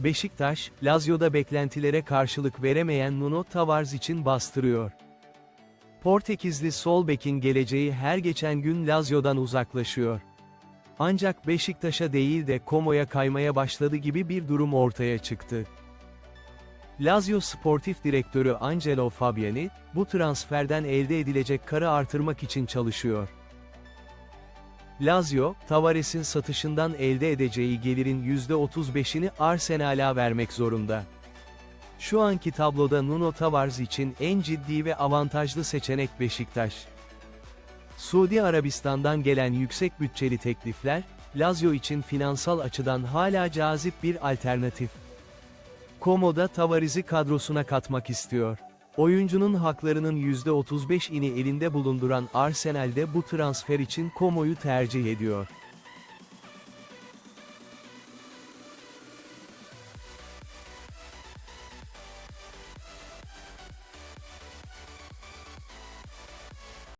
Beşiktaş, Lazio'da beklentilere karşılık veremeyen Nuno Tavares için bastırıyor. Portekizli sol bekin geleceği her geçen gün Lazio'dan uzaklaşıyor. Ancak Beşiktaş'a değil de Como'ya kaymaya başladı gibi bir durum ortaya çıktı. Lazio sportif direktörü Angelo Fabiani, bu transferden elde edilecek karı artırmak için çalışıyor. Lazio, Tavares'in satışından elde edeceği gelirin %35'ini Arsenal'a vermek zorunda. Şu anki tabloda Nuno Tavares için en ciddi ve avantajlı seçenek Beşiktaş. Suudi Arabistan'dan gelen yüksek bütçeli teklifler, Lazio için finansal açıdan hala cazip bir alternatif. Como da Tavares'i kadrosuna katmak istiyor. Oyuncunun haklarının %35'ini elinde bulunduran Arsenal'de bu transfer için Como'yu tercih ediyor.